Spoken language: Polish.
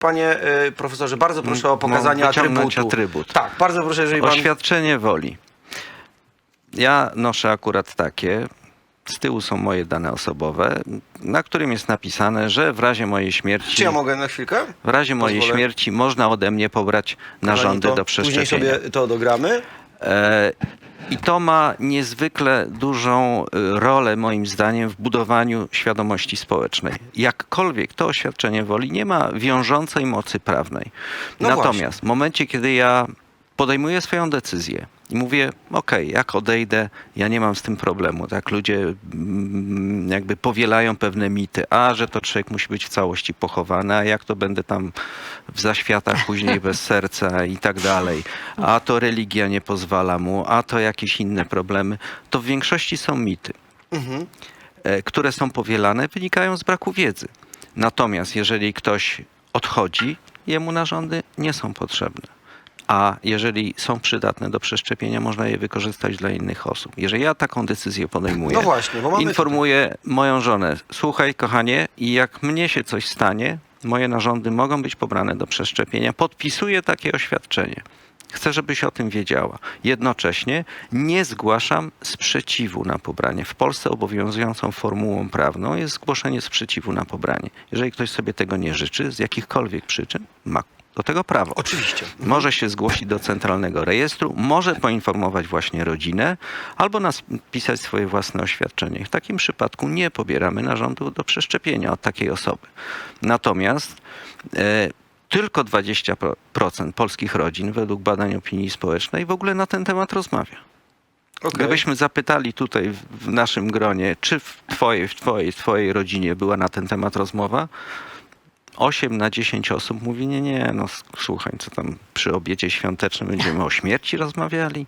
Panie y, profesorze, bardzo proszę o M- pokazanie wyciągnąć atrybutu. atrybut. Tak, bardzo proszę, jeżeli pan... Oświadczenie woli. Ja noszę akurat takie. Z tyłu są moje dane osobowe, na którym jest napisane, że w razie mojej śmierci, Czy ja mogę na chwilkę? w razie mojej Pozwolę. śmierci można ode mnie pobrać narządy to do przeszczepienia. Później sobie to dogramy. E, I to ma niezwykle dużą e, rolę, moim zdaniem, w budowaniu świadomości społecznej. Jakkolwiek to oświadczenie woli nie ma wiążącej mocy prawnej. No Natomiast w momencie, kiedy ja podejmuję swoją decyzję i mówię, okej, jak odejdę, ja nie mam z tym problemu. Tak, ludzie mm, jakby powielają pewne mity, a że to człowiek musi być w całości pochowany, a jak to będę tam w zaświatach później bez serca i tak dalej, a to religia nie pozwala mu, a to jakieś inne problemy, to w większości są mity Mhm. e, które są powielane, wynikają z braku wiedzy. Natomiast jeżeli ktoś odchodzi, jemu narządy nie są potrzebne. A jeżeli są przydatne do przeszczepienia, można je wykorzystać dla innych osób. Jeżeli ja taką decyzję podejmuję, No właśnie, mamy... informuję moją żonę, słuchaj kochanie, i jak mnie się coś stanie, moje narządy mogą być pobrane do przeszczepienia, podpisuję takie oświadczenie. Chcę, żebyś o tym wiedziała. Jednocześnie nie zgłaszam sprzeciwu na pobranie. W Polsce obowiązującą formułą prawną jest zgłoszenie sprzeciwu na pobranie. Jeżeli ktoś sobie tego nie życzy, z jakichkolwiek przyczyn, ma do tego prawo. Oczywiście. Może się zgłosić do centralnego rejestru, może poinformować właśnie rodzinę, albo napisać swoje własne oświadczenie. W takim przypadku nie pobieramy narządów do przeszczepienia od takiej osoby. Natomiast e, tylko 20% polskich rodzin, według badań opinii społecznej, w ogóle na ten temat rozmawia. Okej. Gdybyśmy zapytali tutaj w- w naszym gronie, czy w twojej, w twojej, w twojej rodzinie była na ten temat rozmowa, 8 na 10 osób mówi, nie, nie, no słuchaj, co tam przy obiedzie świątecznym będziemy o śmierci rozmawiali?